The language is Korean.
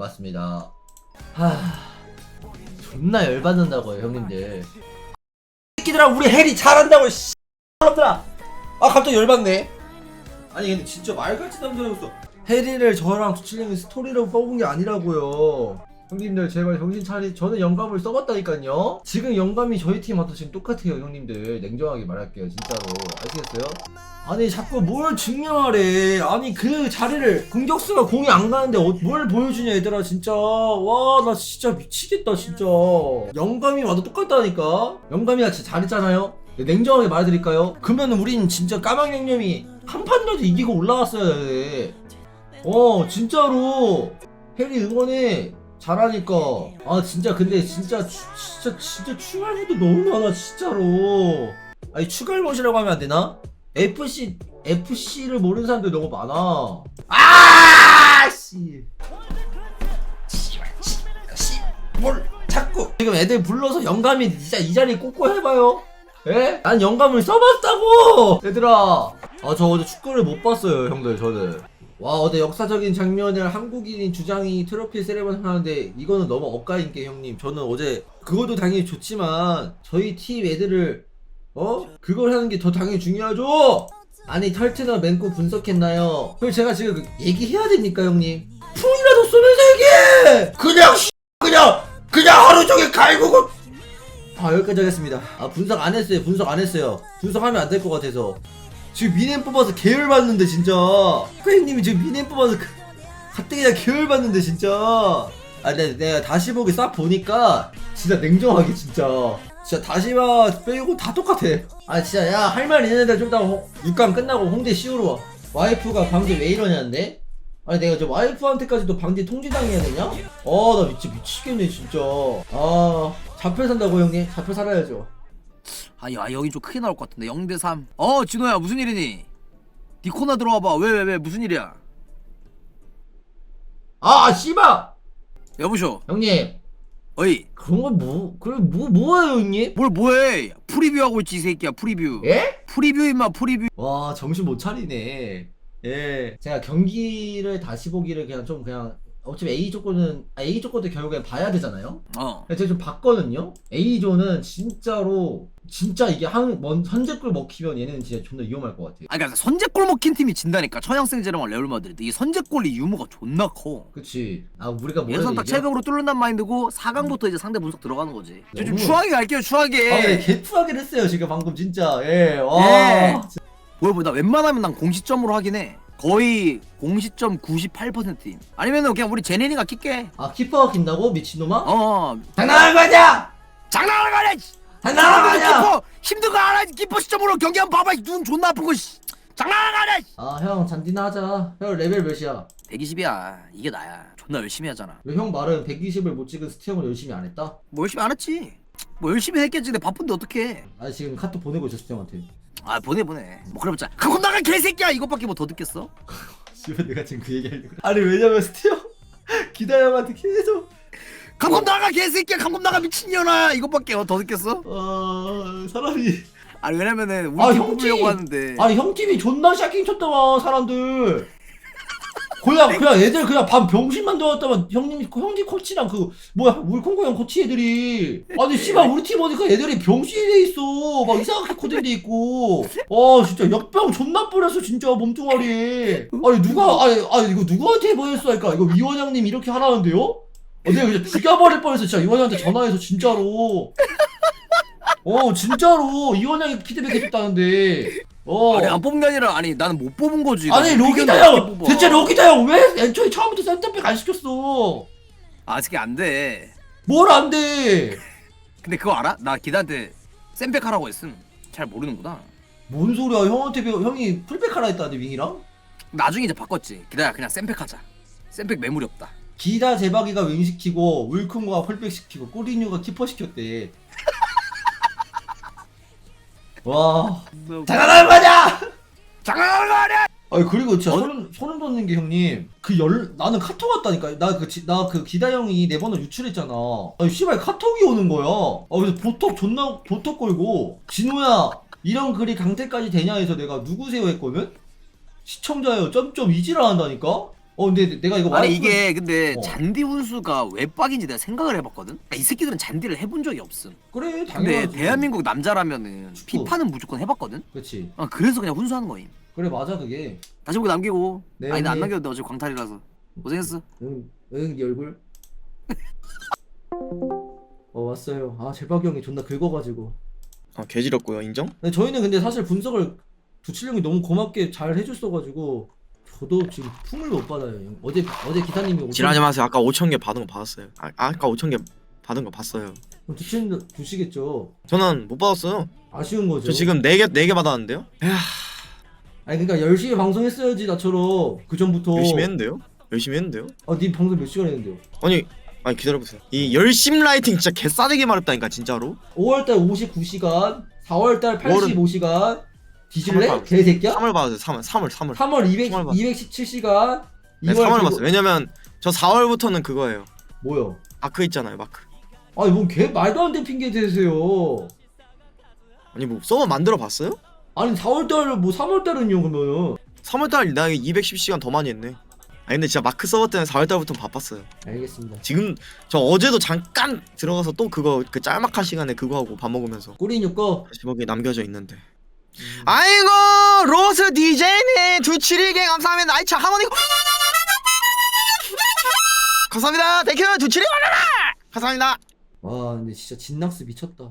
왔습니다. 하, 존나 열받는다고요, 형님들. 새끼들아, 우리 해리 잘한다고, 씨. 사람들아. 아, 갑자기 열받네. 아니, 근데 진짜 말같이 남자였어. 해리를 저랑 두칠님이 스토리로 뽑은 게 아니라고요. 형님들 제발 정신 차리. 저는 영감을 써봤다니까요. 지금 영감이 저희 팀하고 지금 똑같아요, 형님들. 냉정하게 말할게요, 진짜로. 아시겠어요? 아니 자꾸 뭘 증명하래 아니 그 자리를 공격수가 공이 안 가는데 어- 뭘 보여주냐 얘들아 진짜 와 나 진짜 미치겠다 진짜 영감이 와도 똑같다니까 영감이가 진짜 잘했잖아요 네, 냉정하게 말해드릴까요 그러면 우린 진짜 까망양념이 한 판이라도 이기고 올라갔어야 돼. 어 진짜로 해리 응원해 잘하니까 아 진짜 근데 진짜 추- 진짜 진짜 추가할것도 너무 많아 진짜로 아니 추가할것이라고 하면 안 되나? FC FC를 모르는 사람들 너무 많아. 아 씨. 뭘 자꾸 지금 애들 불러서 영감이 진짜 이 자리 꽂고 해봐요. 예? 난 영감을 써봤다고 얘들아. 아 저 어제 축구를 못 봤어요 형들 저는. 와 어제 역사적인 장면을 한국인인 주장이 트로피 세레머니 하는데 이거는 너무 억까인 게 형님 저는 어제 그것도 당연히 좋지만 저희 팀 애들을 어? 그걸 하는 게 더 당연히 중요하죠 아니 털트너 맹구 분석했나요? 그럼 제가 지금 그 얘기해야 됩니까 형님? 풍이라도 쏘면서 얘기해! 그냥 씨, 그냥 그냥 하루 종일 갈구고 아 여기까지 하겠습니다 아 분석 안 했어요 분석 안 했어요 분석하면 안 될 것 같아서 지금 미넨 뽑아서 계열 받는데 진짜. 쿠행님이 지금 미넨 뽑아서 그- 가뜩이나 계열 받는데 진짜. 아 내가, 내가 다시 보기 싹 보니까 진짜 냉정하게 진짜. 진짜 다시마 빼고 다 똑같아? 아 진짜 야 할 말 있는데 좀 이따가 홍- 육감 끝나고 홍대 시우로 와. 와이프가 방제 왜 이러냐는데? 아니 내가 저 와이프한테까지도 방제 통지당해야 되냐? 어나 미치 미치겠네 진짜. 아 잡혀 산다고 형님? 잡혀 살아야죠 아니 아 여기 좀 크게 나올 것 같은데 0대 3. 어 진호야 무슨 일이니? 니 코너 들어와봐. 왜 왜 왜 무슨 일이야? 아 씨발 여보쇼. 형님 어이 그런 건 뭐, 그래, 뭐, 뭐예요, 형님? 뭘 뭐해? 프리뷰 하고 있지 이 새끼야 프리뷰. 예? 프리뷰 임마 프리뷰. 와, 정신 못 차리네. 예. 제가 경기를 다시 보기를 그냥 좀 그냥, 어차피 A 조건은, 아, A 조건도 결국엔 봐야 되잖아요? 어. 제가 좀 봤거든요? A조는 진짜로, 진짜 이게 한, 먼, 선제골 먹히면 얘는 진짜 존나 위험할 것 같아요. 아 그러니까 선제골 먹힌 팀이 진다니까 천양생제랑 레알 마드리드 이 선제골이 유무가 존나 커. 그치. 아, 우리가 뭐라 예선 딱 체급으로 뚫는단 마인드고 4강부터 이제 상대 분석 들어가는 거지. 너무- 추하게 갈게요 추하게. 아, 네, 개투하긴 했어요, 지금 방금 진짜. 예, 와. 예. 뭘 뭐나 웬만하면 난 공시점으로 하긴 해. 거의 공시점 98%임. 아니면은 그냥 우리 제네니가 킬게. 아, 키퍼가 킨다고? 미친놈아? 어. 장난하는 거냐? 장난하는 거 아니야! 씨. 장난하는 거 아니야? 키퍼 힘든 거 알아! 키퍼 시점으로 경기 한번 봐봐! 눈 존나 아프고 씨. 장난하는 거 아니야! 씨. 아, 형, 잔디나 하자. 형, 레벨 몇이야? 120이야. 이게 나야. 존나 열심히 하잖아. 왜 형 말은 120을 못 찍은 스티형을 열심히 안 했다? 뭐 열심히 안 했지. 뭐 열심히 했겠지. 근데 바쁜데 어떡해. 아 지금 카톡 보내고 있어 스티형한테 아 보내 보내. 뭐 그래봤자 그건 나가 개새끼야! 이것밖에 뭐 더 듣겠어? 씨발 내가 지금 그 얘기하려고 아니 왜냐면 스티형 기다 형한테 계속 감금 나가 개새끼야! 감금 나가 미친년아! 이것밖에 더 듣겠어? 아 사람이 아니 왜냐면은 우리 아, 팀 형지! 뽑으려고 하는데 아니 형 팀이 존나 샤킹 쳤더만 사람들 그냥 그냥 애들 그냥 반 병신만 되었다만 형님 형님 코치랑 그 뭐야 우리 콩고 형 코치 애들이. 아니 씨발 우리 팀 오니까 애들이 병신이 돼 있어. 막 이상하게 코딩 돼 있고. 아 진짜 역병 존나 뿌렸어 진짜 몸뚱아리. 아니 누가 아니 아니 이거 누구한테 보냈어? 하니까 이거 이 원장님 이렇게 하라는데요? 어 내가 그냥 죽여버릴 뻔했어 진짜. 이 원장한테 전화해서 진짜로. 어 진짜로. 이 원장이 피드백 해줬다는데 어. 아니 안 뽑은 게 아니라 아니 나는 못 뽑은 거지. 아니 나 로기다 어떻게 형 뽑아. 대체 로기다 형왜 애초에 처음부터 센터백 안 시켰어? 아 그게 안돼. 뭘 안돼? 근데 그거 알아? 나 기다한테 쌤백 하라고 했음. 잘 모르는구나. 뭔 소리야. 형한테 배워 형이 풀백 하라 했다는데 윙이랑? 나중에 이제 바꿨지. 기다야 그냥 쌤백 하자. 쌤백 매물이 없다. 기다 제박이가 윙 시키고 울쿵과 풀백 시키고 꼬리뉴가 키퍼 시켰대 와. 장난하는 거냐 장난하는 거 아니야! 아니 그리고 진짜 어? 소름 소름 돋는 게 형님 그 열 나는 카톡 왔다니까. 나그나그 기다 형이 내 번호 유출했잖아. 아니 씨발 카톡이 오는 거야. 아 그래서 보톡 존나 보톡 걸고 진우야 이런 글이 강퇴까지 되냐 해서 내가 누구세요 했거든? 시청자예요. 점점 이지라 한다니까 어 근데 내가 이거 아니 와이프- 이게 근데 어. 잔디 훈수가 왜 빡인지 내가 생각을 해봤거든. 그러니까 이 새끼들은 잔디를 해본 적이 없음. 그래 근데 당연하지 대한민국 남자라면은 축구. 피파는 무조건 해봤거든. 그렇지 아 그래서 그냥 훈수하는 거임. 그래 맞아 그게 다시 보기 남기고. 네, 아니 나안 형님. 남겨도 돼 어차피 광탈이라서. 고생했어. 응응 네 얼굴 어 왔어요 아 제박이 형이 존나 긁어가지고 아 개지럽고요 인정? 근데 저희는 근데 사실 분석을 두칠 형이 너무 고맙게 잘 해줬어가지고 저도 지금 품을 못 받아요 형. 어제 어제 기사님이 오신- 지랄하지 마세요. 아까 5천 개 받은 거 받았어요. 아, 아까 5천 개 받은 거 봤어요. 그럼 두칠 주시겠죠? 저는 못 받았어요. 아쉬운 거죠. 저 지금 4개 4개 받았는데요? 아니 그러니까 열심히 방송했어야지 나처럼. 그 전부터. 열심히 했는데요? 열심히 했는데요? 아니 방송 몇 시간 했는데요? 아니 아니 기다려보세요. 이 열심 라이팅 진짜 개싸대기 말했다니까 진짜로. 5월달 59시간 4월달 85시간 뒤질래? 개새끼야? 3월 받았어요 3월 3월 3월. 3월 200, 삼월 받- 217시간 네 3월 받았어요 왜냐면 저 4월부터는 그거예요. 뭐요? 마크 있잖아요 마크. 아니 뭔개 말도 안 되는 핑계 대세요. 아니 뭐 서버 만들어 봤어요? 아니 4월달 뭐 3월달은요 그러면은? 3월달 나 210시간 더 많이 했네. 아니 근데 진짜 마크 서버 때문에 4월달부터 바빴어요. 알겠습니다. 지금 저 어제도 잠깐 들어가서 또 그거 그 짤막한 시간에 그거 하고 밥 먹으면서. 꼬리뉴 거 제목이 남겨져 있는데. 음. 아이고 로스 DJ님 두칠이게 감사합니다. 아이차 하모니. 감사합니다. 땡큐 두칠이 감사합니다. 와 근데 진짜 진낙스 미쳤다